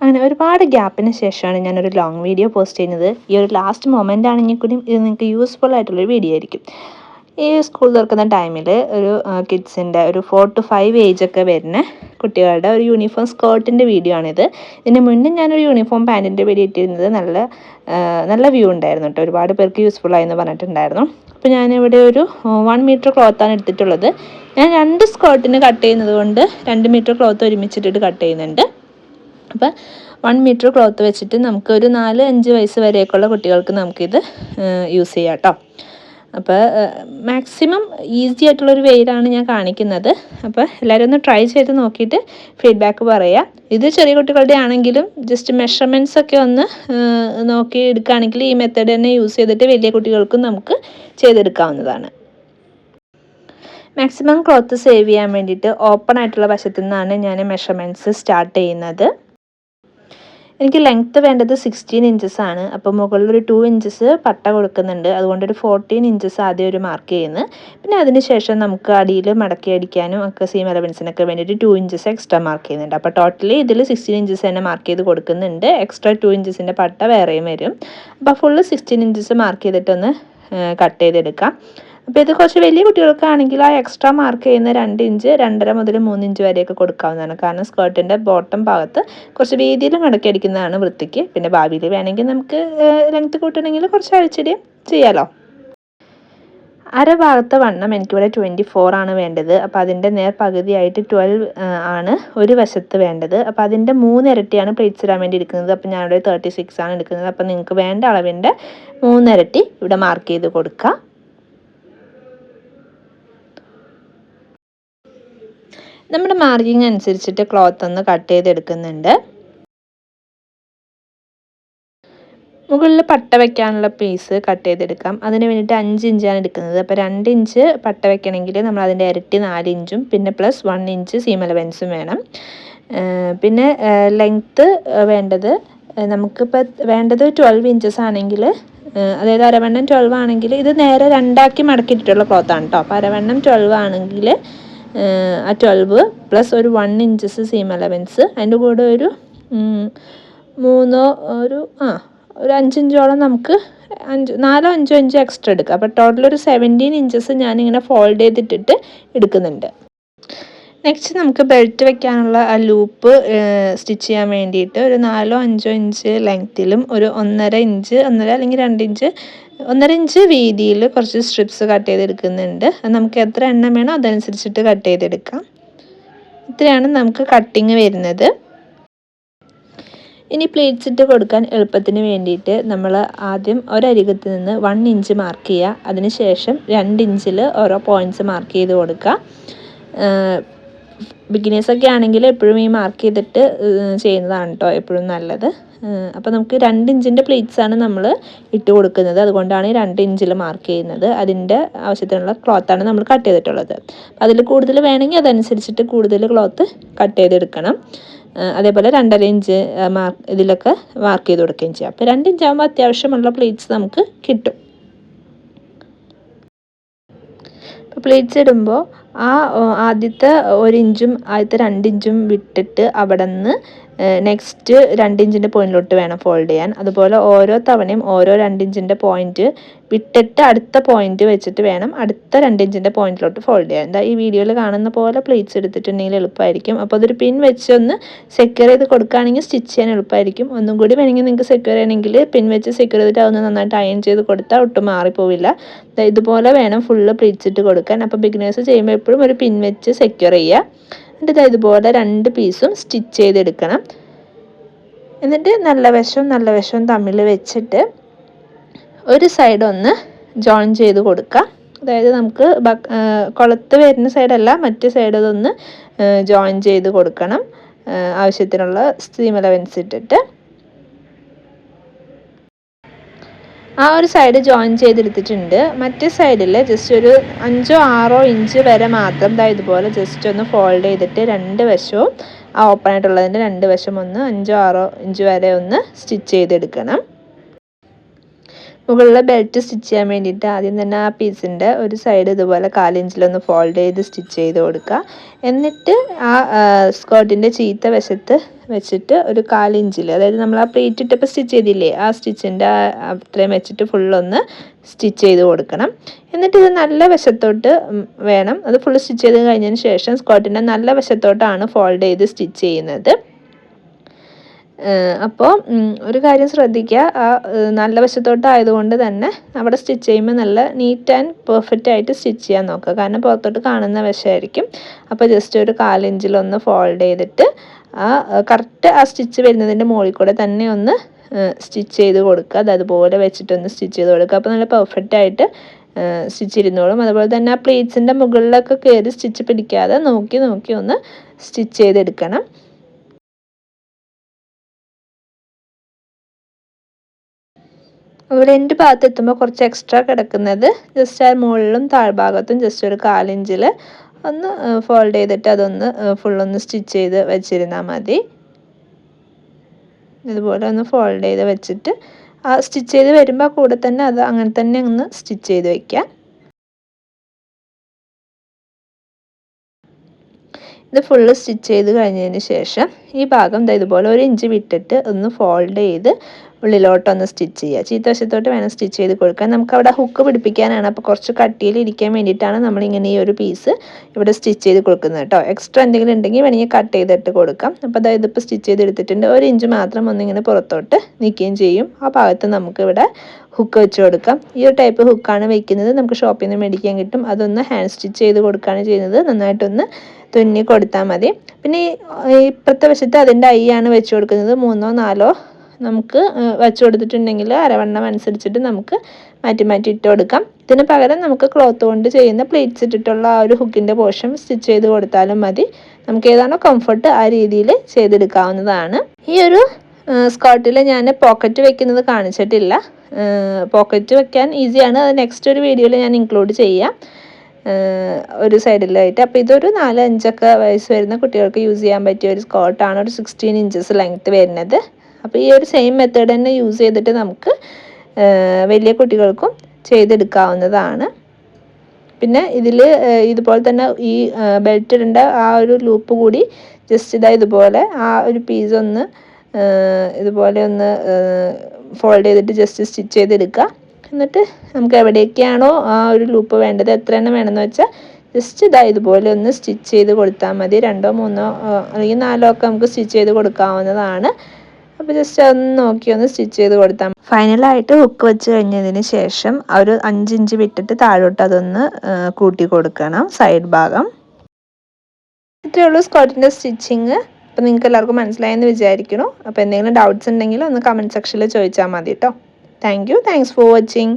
അങ്ങനെ ഒരുപാട് ഗ്യാപ്പിന് ശേഷമാണ് ഞാനൊരു ലോങ് വീഡിയോ പോസ്റ്റ് ചെയ്യുന്നത്. ഈ ഒരു ലാസ്റ്റ് മൊമെന്റ് ആണെങ്കിൽ കൂടി ഇത് നിങ്ങൾക്ക് യൂസ്ഫുൾ ആയിട്ടുള്ളൊരു വീഡിയോ ആയിരിക്കും. ഈ സ്കൂൾ തുറക്കുന്ന ടൈമിൽ ഒരു കിഡ്സിന്റെ ഒരു ഫോർ ടു ഫൈവ് ഏജ് ഒക്കെ വരുന്ന കുട്ടികളുടെ ഒരു യൂണിഫോം സ്കേർട്ടിന്റെ വീഡിയോ ആണിത്. ഇതിന് മുന്നേ ഞാനൊരു യൂണിഫോം പാന്റിന്റെ വീഡിയോ ഇട്ടിരുന്നത് നല്ല നല്ല വ്യൂ ഉണ്ടായിരുന്നു കേട്ടോ ഒരുപാട് പേർക്ക് യൂസ്ഫുൾ ആയെന്ന് പറഞ്ഞിട്ടുണ്ടായിരുന്നു. അപ്പോൾ ഞാനിവിടെ ഒരു വൺ മീറ്റർ ക്ലോത്താണ് എടുത്തിട്ടുള്ളത്. ഞാൻ രണ്ട് സ്കേർട്ടിന് കട്ട് ചെയ്യുന്നത് കൊണ്ട് രണ്ട് മീറ്റർ ക്ലോത്ത് ഒരുമിച്ചിട്ടിട്ട് കട്ട് ചെയ്യുന്നുണ്ട്. അപ്പോൾ വൺ മീറ്റർ ക്ലോത്ത് വെച്ചിട്ട് നമുക്ക് ഒരു നാല് അഞ്ച് വയസ്സ് വരെയൊക്കെയുള്ള കുട്ടികൾക്ക് നമുക്കിത് യൂസ് ചെയ്യാം കേട്ടോ അപ്പോൾ മാക്സിമം ഈസി ആയിട്ടുള്ളൊരു വെയിലാണ് ഞാൻ കാണിക്കുന്നത്. അപ്പോൾ എല്ലാവരും ഒന്ന് ട്രൈ ചെയ്ത് നോക്കിയിട്ട് ഫീഡ്ബാക്ക് പറയുക ഇത് ചെറിയ കുട്ടികളുടെ ആണെങ്കിലും ജസ്റ്റ് മെഷർമെന്റ്സ് ഒക്കെ ഒന്ന് നോക്കി എടുക്കുകയാണെങ്കിൽ ഈ മെത്തേഡ് തന്നെ യൂസ് ചെയ്തിട്ട് വലിയ കുട്ടികൾക്കും നമുക്ക് ചെയ്തെടുക്കാവുന്നതാണ്. മാക്സിമം ക്ലോത്ത് സേവ് ചെയ്യാൻ വേണ്ടിയിട്ട് ഓപ്പൺ ആയിട്ടുള്ള വശത്തു നിന്നാണ് ഞാൻ മെഷർമെന്റ്സ് സ്റ്റാർട്ട് ചെയ്യുന്നത്. എനിക്ക് ലെങ്ത്ത് വേണ്ടത് സിക്സ്റ്റീൻ ഇഞ്ചസ് ആണ്. അപ്പോൾ മുകളിൽ ഒരു ടു ഇഞ്ചസ് പട്ട കൊടുക്കുന്നുണ്ട്. അതുകൊണ്ട് ഒരു ഫോർട്ടീൻ ഇഞ്ചസ് ആദ്യം ഒരു മാർക്ക് ചെയ്യുന്നു. പിന്നെ അതിന് ശേഷം നമുക്ക് അടിയിൽ മടക്കി അടിക്കാനും ഒക്കെ സീം എലവൻസിനൊക്കെ വേണ്ടിയിട്ട് ടു ഇഞ്ചസ് എക്സ്ട്രാ മാർക്ക് ചെയ്യുന്നുണ്ട്. അപ്പോൾ ടോട്ടലി ഇതിൽ സിക്സ്റ്റീൻ ഇഞ്ചസ് തന്നെ മാർക്ക് ചെയ്ത് കൊടുക്കുന്നുണ്ട്. എക്സ്ട്രാ ടു ഇഞ്ചസിന്റെ പട്ട വേറെയും വരും. അപ്പോൾ ഫുള്ള് സിക്സ്റ്റീൻ ഇഞ്ചസ് മാർക്ക് ചെയ്തിട്ടൊന്ന് കട്ട് ചെയ്തെടുക്കാം. അപ്പോൾ ഇത് കുറച്ച് വലിയ കുട്ടികൾക്കാണെങ്കിൽ ആ എക്സ്ട്രാ മാർക്ക് ചെയ്യുന്ന രണ്ട് ഇഞ്ച് രണ്ടര മുതൽ മൂന്ന് ഇഞ്ച് വരെയൊക്കെ കൊടുക്കാവുന്നതാണ്. കാരണം സ്കേർട്ടിന്റെ ബോട്ടം ഭാഗത്ത് കുറച്ച് വീതിയിൽ മടക്കി അടിക്കുന്നതാണ് വൃത്തിക്ക്. പിന്നെ ഭാവിയിൽ വേണമെങ്കിൽ നമുക്ക് ലെങ്ത് കൂട്ടണമെങ്കിൽ കുറച്ച് അഴിച്ചിടി ചെയ്യാമല്ലോ അര ഭാഗത്തെ വണ്ണം എനിക്കിവിടെ ട്വന്റി ഫോർ ആണ് വേണ്ടത്. അപ്പോൾ അതിന്റെ നേർ പകുതിയായിട്ട് ട്വൽവ് ആണ് ഒരു വശത്ത് വേണ്ടത്. അപ്പോൾ അതിന്റെ മൂന്നിരട്ടിയാണ് പ്ലേറ്റ്സ് ഇടാൻ വേണ്ടി എടുക്കുന്നത്. അപ്പോൾ ഞാനിവിടെ തേർട്ടി സിക്സ് ആണ് എടുക്കുന്നത്. അപ്പോൾ നിങ്ങൾക്ക് വേണ്ട അളവിന്റെ മൂന്നിരട്ടി ഇവിടെ മാർക്ക് ചെയ്ത് കൊടുക്കുക. നമ്മുടെ മാർജിങ് അനുസരിച്ചിട്ട് ക്ലോത്ത് ഒന്ന് കട്ട് ചെയ്തെടുക്കുന്നുണ്ട്. മുകളിൽ പട്ട വയ്ക്കാനുള്ള പീസ് കട്ട് ചെയ്തെടുക്കാം. അതിന് വേണ്ടിയിട്ട് അഞ്ച് ഇഞ്ചാണ് എടുക്കുന്നത്. അപ്പോൾ രണ്ട് ഇഞ്ച് പട്ട വയ്ക്കണമെങ്കിൽ നമ്മൾ അതിന്റെ ഇരട്ടി നാല് ഇഞ്ചും പിന്നെ പ്ലസ് വൺ ഇഞ്ച് സീം അലവൻസും വേണം. പിന്നെ ലെങ്ത്ത് വേണ്ടത് നമുക്കിപ്പോൾ വേണ്ടത് ട്വൽവ് ഇഞ്ചസ് ആണെങ്കിൽ അതായത് അരവണ്ണം ട്വൽവ് ആണെങ്കിൽ ഇത് നേരെ രണ്ടാക്കി മടക്കിയിട്ടുള്ള ക്ലോത്താണ് കേട്ടോ അപ്പോൾ അരവണ്ണം ട്വൽവ് ആണെങ്കിൽ ട്വൽവ് പ്ലസ് ഒരു വൺ ഇഞ്ചസ് സീം അലവൻസ് അതിന്റെ കൂടെ ഒരു മൂന്നോ ഒരു ആ ഒരു അഞ്ചിഞ്ചോളം നമുക്ക് അഞ്ച് നാലോ അഞ്ചോ അഞ്ചോ എക്സ്ട്രാ എടുക്കുക അപ്പോൾ ടോട്ടൽ ഒരു സെവന്റീൻ ഇഞ്ചസ് ഞാനിങ്ങനെ ഫോൾഡ് ചെയ്തിട്ടിട്ട് എടുക്കുന്നുണ്ട്. നെക്സ്റ്റ് നമുക്ക് ബെൽറ്റ് വെക്കാനുള്ള ആ ലൂപ്പ് സ്റ്റിച്ച് ചെയ്യാൻ വേണ്ടിയിട്ട് ഒരു നാലോ അഞ്ചോ ഇഞ്ച് ലെങ്ത്തിലും ഒരു ഒന്നര ഇഞ്ച് ഒന്നര അല്ലെങ്കിൽ രണ്ട് ഇഞ്ച് ഒന്നര ഇഞ്ച് വീതിയിൽ കുറച്ച് സ്ട്രിപ്സ് കട്ട് ചെയ്തെടുക്കുന്നുണ്ട്. അത് നമുക്ക് എത്ര എണ്ണം വേണോ അതനുസരിച്ചിട്ട് കട്ട് ചെയ്തെടുക്കാം. ഇത്രയാണ് നമുക്ക് കട്ടിങ് വരുന്നത്. ഇനി പ്ലേറ്റ്സ് ഇട്ട് കൊടുക്കാൻ എളുപ്പത്തിന് വേണ്ടിയിട്ട് നമ്മൾ ആദ്യം ഒരരികത്ത് നിന്ന് വൺ ഇഞ്ച് മാർക്ക് ചെയ്യുക. അതിനുശേഷം രണ്ട് ഇഞ്ചിൽ ഓരോ പോയിന്റ്സ് മാർക്ക് ചെയ്ത് കൊടുക്കുക. ബിഗിനേഴ്സൊക്കെ ആണെങ്കിൽ എപ്പോഴും ഈ മാർക്ക് ചെയ്തിട്ട് ചെയ്യുന്നതാണ് കേട്ടോ എപ്പോഴും നല്ലത്. അപ്പോൾ നമുക്ക് രണ്ട് ഇഞ്ചിന്റെ ആണ് നമ്മൾ ഇട്ട് കൊടുക്കുന്നത്. അതുകൊണ്ടാണ് ഈ രണ്ട് ഇഞ്ചിൽ മാർക്ക് ചെയ്യുന്നത്. അതിന്റെ ആവശ്യത്തിനുള്ള ക്ലോത്താണ് നമ്മൾ കട്ട് ചെയ്തിട്ടുള്ളത്. അതിൽ കൂടുതൽ വേണമെങ്കിൽ അതനുസരിച്ചിട്ട് കൂടുതൽ ക്ലോത്ത് കട്ട് ചെയ്തെടുക്കണം. അതേപോലെ രണ്ടര ഇഞ്ച് മാർക്ക് ഇതിലൊക്കെ മാർക്ക് ചെയ്ത് കൊടുക്കുകയും ചെയ്യാം. അപ്പോൾ രണ്ട് ഇഞ്ചാകുമ്പോൾ അത്യാവശ്യമുള്ള പ്ലേറ്റ്സ് നമുക്ക് കിട്ടും. അപ്പോൾ പ്ലേറ്റ്സ് ഇടുമ്പോൾ ആ ആദ്യത്തെ ഒരിഞ്ചും ആദ്യത്തെ രണ്ടിഞ്ചും വിട്ടിട്ട് അവിടെ നിന്ന് നെക്സ്റ്റ് രണ്ടിഞ്ചിന്റെ പോയിന്റിലോട്ട് വേണം ഫോൾഡ് ചെയ്യാൻ. അതുപോലെ ഓരോ തവണയും ഓരോ രണ്ടിഞ്ചിന്റെ പോയിന്റ് വിട്ടിട്ട് അടുത്ത പോയിന്റ് വെച്ചിട്ട് വേണം അടുത്ത രണ്ടിഞ്ചിന്റെ പോയിന്റിലോട്ട് ഫോൾഡ് ചെയ്യാൻ. എന്താ ഈ വീഡിയോയിൽ കാണുന്ന പോലെ പ്ലേറ്റ്സ് എടുത്തിട്ടുണ്ടെങ്കിൽ എളുപ്പമായിരിക്കും. അപ്പോൾ അതൊരു പിൻ വെച്ച് ഒന്ന് സെക്യൂർ ചെയ്ത് കൊടുക്കുകയാണെങ്കിൽ സ്റ്റിച്ച് ചെയ്യാൻ എളുപ്പമായിരിക്കും. ഒന്നും കൂടി വേണമെങ്കിൽ നിങ്ങൾക്ക് സെക്യൂർ ചെയ്യണമെങ്കിൽ പിൻ വെച്ച് സെക്യൂർ ചെയ്തിട്ട് അതൊന്ന് നന്നായിട്ട് അയൺ ചെയ്ത് കൊടുത്താൽ ഒട്ടും മാറിപ്പോവില്ല. ഇതുപോലെ വേണം ഫുള്ള് പ്ലേറ്റ്സ് ഇട്ട് കൊടുക്കാൻ. അപ്പോൾ ബിഗിനേഴ്സ് ചെയ്യുമ്പോൾ എപ്പോഴും ഒരു പിൻ വെച്ച് സെക്യൂർ ചെയ്യുക. എന്നിട്ട് ഇതുപോലെ രണ്ട് പീസും സ്റ്റിച്ച് ചെയ്തെടുക്കണം. എന്നിട്ട് നല്ല വശവും നല്ല വശവും തമ്മിൽ വെച്ചിട്ട് ഒരു സൈഡ് ഒന്ന് ജോയിൻ ചെയ്ത് കൊടുക്കുക. അതായത് നമുക്ക് കുളത്ത് വരുന്ന സൈഡല്ല മറ്റ് സൈഡ് അതൊന്ന് ജോയിൻ ചെയ്ത് കൊടുക്കണം. ആവശ്യത്തിനുള്ള സ്റ്റീം അലവൻസ് ഇട്ടിട്ട്. ആ ഒരു സൈഡ് ജോയിൻ ചെയ്തെടുത്തിട്ടുണ്ട്. മറ്റേ സൈഡിൽ ജസ്റ്റ് ഒരു അഞ്ചോ ആറോ ഇഞ്ച് വരെ മാത്രം ഇതാ ഇതുപോലെ ജസ്റ്റ് ഒന്ന് ഫോൾഡ് ചെയ്തിട്ട് രണ്ട് വശവും ആ ഓപ്പൺ ആയിട്ടുള്ളതിന്റെ രണ്ട് വശം ഒന്ന് അഞ്ചോ ആറോ ഇഞ്ച് വരെ ഒന്ന് സ്റ്റിച്ച് ചെയ്തെടുക്കണം. മുകളിലെ ബെൽറ്റ് സ്റ്റിച്ച് ചെയ്യാൻ വേണ്ടിയിട്ട് ആദ്യം തന്നെ ആ പീസിന്റെ ഒരു സൈഡ് ഇതുപോലെ കാലിഞ്ചിലൊന്ന് ഫോൾഡ് ചെയ്ത് സ്റ്റിച്ച് ചെയ്ത് കൊടുക്കുക എന്നിട്ട് ആ സ്കേർട്ടിന്റെ ചീത്ത വശത്ത് വെച്ചിട്ട് ഒരു കാലിഞ്ചിൽ അതായത് നമ്മൾ ആ പ്ലേറ്റ് ഇട്ടപ്പോൾ സ്റ്റിച്ച് ചെയ്തില്ലേ ആ സ്റ്റിച്ചിന്റെ അത്രയും വെച്ചിട്ട് ഫുള്ളൊന്ന് സ്റ്റിച്ച് ചെയ്ത് കൊടുക്കണം. എന്നിട്ട് ഇത് നല്ല വശത്തോട്ട് വേണം. അത് ഫുൾ സ്റ്റിച്ച് ചെയ്ത് കഴിഞ്ഞതിന് ശേഷം സ്കേർട്ടിന്റെ നല്ല വശത്തോട്ടാണ് ഫോൾഡ് ചെയ്ത് സ്റ്റിച്ച് ചെയ്യുന്നത്. അപ്പോൾ ഒരു കാര്യം ശ്രദ്ധിക്കുക ആ നല്ല വശത്തോട്ടായതുകൊണ്ട് തന്നെ അവിടെ സ്റ്റിച്ച് ചെയ്യുമ്പോൾ നല്ല നീറ്റ് ആൻഡ് പെർഫെക്റ്റ് ആയിട്ട് സ്റ്റിച്ച് ചെയ്യാൻ നോക്കുക. കാരണം പുറത്തോട്ട് കാണുന്ന വശമായിരിക്കും അപ്പോൾ ജസ്റ്റ് ഒരു കാലിഞ്ചിലൊന്ന് ഫോൾഡ് ചെയ്തിട്ട് ആ കറക്റ്റ് ആ സ്റ്റിച്ച് വരുന്നതിന്റെ മുകളിൽ കൂടെ തന്നെ ഒന്ന് സ്റ്റിച്ച് ചെയ്ത് കൊടുക്കുക. അത് അതുപോലെ വെച്ചിട്ടൊന്ന് സ്റ്റിച്ച് ചെയ്ത് കൊടുക്കുക. അപ്പോൾ നല്ല പെർഫെക്റ്റ് ആയിട്ട് സ്റ്റിച്ച് ഇരുന്നോളും. അതുപോലെ തന്നെ ആ പ്ലേറ്റ്സിന്റെ മുകളിലൊക്കെ കയറി സ്റ്റിച്ച് പിടിക്കാതെ നോക്കി നോക്കി ഒന്ന് സ്റ്റിച്ച് ചെയ്തെടുക്കണം. അതുപോലെ എന്റെ ഭാഗത്ത് എത്തുമ്പോൾ കുറച്ച് എക്സ്ട്രാ കിടക്കുന്നത് ജസ്റ്റ് ആ മുകളിലും താഴ്ഭാഗത്തും ജസ്റ്റ് ഒരു കാലിഞ്ചിൽ ഒന്ന് ഫോൾഡ് ചെയ്തിട്ട് അതൊന്ന് ഫുള്ളൊന്ന് സ്റ്റിച്ച് ചെയ്ത് വെച്ചിരുന്നാൽ മതി. ഇതുപോലെ ഒന്ന് ഫോൾഡ് ചെയ്ത് വെച്ചിട്ട് ആ സ്റ്റിച്ച് ചെയ്ത് വരുമ്പോൾ കൂടെ തന്നെ അത് അങ്ങനെ തന്നെ ഒന്ന് സ്റ്റിച്ച് ചെയ്ത് വയ്ക്കാം ഇത് ഫുള്ള് സ്റ്റിച്ച് ചെയ്ത് കഴിഞ്ഞതിന് ശേഷം ഈ ഭാഗം ഇതുപോലെ ഒരു ഇഞ്ച് വിട്ടിട്ട് ഒന്ന് ഫോൾഡ് ചെയ്ത് ഉള്ളിലോട്ടൊന്ന് സ്റ്റിച്ച് ചെയ്യുക. ചീത്തവശത്തോട്ട് വേണം സ്റ്റിച്ച് ചെയ്ത് കൊടുക്കാൻ. നമുക്ക് അവിടെ ഹുക്ക് പിടിപ്പിക്കാനാണ്. അപ്പോൾ കുറച്ച് കട്ടിയിൽ ഇരിക്കാൻ വേണ്ടിയിട്ടാണ് നമ്മളിങ്ങനെ ഈ ഒരു പീസ് ഇവിടെ സ്റ്റിച്ച് ചെയ്ത് കൊടുക്കുന്നത് കേട്ടോ. എക്സ്ട്രാ എന്തെങ്കിലും ഉണ്ടെങ്കിൽ വേണമെങ്കിൽ കട്ട് ചെയ്തിട്ട് കൊടുക്കാം. അപ്പോൾ അതായത് ഇപ്പോൾ സ്റ്റിച്ച് ചെയ്ത് എടുത്തിട്ടുണ്ട്. ഒരു ഇഞ്ച് മാത്രം ഒന്നിങ്ങനെ പുറത്തോട്ട് നിൽക്കുകയും ചെയ്യും. ആ ഭാഗത്ത് നമുക്ക് ഇവിടെ ഹുക്ക് വെച്ച് കൊടുക്കാം. ഈ ഒരു ടൈപ്പ് ഹുക്കാണ് വെക്കുന്നത്. നമുക്ക് ഷോപ്പിൽ നിന്ന് മേടിക്കാൻ കിട്ടും. അതൊന്ന് ഹാൻഡ് സ്റ്റിച്ച് ചെയ്ത് കൊടുക്കുകയാണ് ചെയ്യുന്നത്. നന്നായിട്ടൊന്ന് തുന്നി കൊടുത്താൽ മതി. പിന്നെ ഇപ്പുറത്തെ വശത്ത് അതിന്റെ ഐ ആണ് വെച്ച് കൊടുക്കുന്നത്. മൂന്നോ നാലോ നമുക്ക് വെച്ച് കൊടുത്തിട്ടുണ്ടെങ്കിൽ അരവണ്ണം അനുസരിച്ചിട്ട് നമുക്ക് മാറ്റി മാറ്റി ഇട്ട് കൊടുക്കാം. ഇതിന് പകരം നമുക്ക് ക്ലോത്ത് കൊണ്ട് ചെയ്യുന്ന പ്ലേറ്റ്സ് ഇട്ടിട്ടുള്ള ആ ഒരു ഹുക്കിന്റെ പോർഷൻ സ്റ്റിച്ച് ചെയ്ത് കൊടുത്താലും മതി. നമുക്ക് ഏതാണോ കംഫർട്ട് ആ രീതിയിൽ ചെയ്തെടുക്കാവുന്നതാണ്. ഈ ഒരു സ്കേർട്ടിൽ ഞാൻ പോക്കറ്റ് വെക്കുന്നത് കാണിച്ചിട്ടില്ല. പോക്കറ്റ് വെക്കാൻ ഈസിയാണ് അത് നെക്സ്റ്റ് ഒരു വീഡിയോയിൽ ഞാൻ ഇൻക്ലൂഡ് ചെയ്യാം. ഒരു സൈഡിലായിട്ട് അപ്പോൾ ഇതൊരു നാല് അഞ്ചൊക്കെ വയസ്സ് വരുന്ന കുട്ടികൾക്ക് യൂസ് ചെയ്യാൻ പറ്റിയ ഒരു സ്കേർട്ടാണ് ഒരു സിക്സ്റ്റീൻ ഇഞ്ചസ് ലെങ്ത്ത് വരുന്നത്. അപ്പോൾ ഈ ഒരു സെയിം മെത്തേഡ് തന്നെ യൂസ് ചെയ്തിട്ട് നമുക്ക് വലിയ കുട്ടികൾക്കും ചെയ്തെടുക്കാവുന്നതാണ്. പിന്നെ ഇതിൽ ഇതുപോലെ തന്നെ ഈ ബെൽറ്റ് ഇടേണ്ട ആ ഒരു ലൂപ്പ് കൂടി ജസ്റ്റ് ഇതാ ഇതുപോലെ ആ ഒരു പീസ് ഒന്ന് ഇതുപോലെ ഒന്ന് ഫോൾഡ് ചെയ്തിട്ട് ജസ്റ്റ് സ്റ്റിച്ച് ചെയ്തെടുക്കുക. എന്നിട്ട് നമുക്ക് എവിടെയൊക്കെയാണോ ആ ഒരു ലൂപ്പ് വേണ്ടത് എത്ര എണ്ണം വേണമെന്ന് വെച്ചാൽ ജസ്റ്റ് ഇതാ ഇതുപോലെ ഒന്ന് സ്റ്റിച്ച് ചെയ്ത് കൊടുത്താൽ മതി. രണ്ടോ മൂന്നോ അല്ലെങ്കിൽ നാലോ ഒക്കെ നമുക്ക് സ്റ്റിച്ച് ചെയ്ത് കൊടുക്കാവുന്നതാണ്. അപ്പോൾ ജസ്റ്റ് ഒന്ന് നോക്കി ഒന്ന് സ്റ്റിച്ച് ചെയ്ത് കൊടുത്താൽ ഫൈനലായിട്ട് ഹുക്ക് വെച്ച് കഴിഞ്ഞതിന് ശേഷം ഒരു അഞ്ചിഞ്ച് വിട്ടിട്ട് താഴോട്ട് അതൊന്ന് കൂട്ടി കൊടുക്കണം സൈഡ് ഭാഗം. ഇത്രയേ ഉള്ളൂ സ്കോട്ടിന്റെ സ്റ്റിച്ചിങ്. അപ്പോൾ നിങ്ങൾക്ക് എല്ലാവർക്കും മനസ്സിലായെന്ന് വിചാരിക്കുന്നു. അപ്പോൾ എന്തെങ്കിലും ഡൗട്ട്സ് ഉണ്ടെങ്കിൽ ഒന്ന് കമന്റ് സെക്ഷനിൽ ചോദിച്ചാൽ മതി കേട്ടോ thank you thanks for watching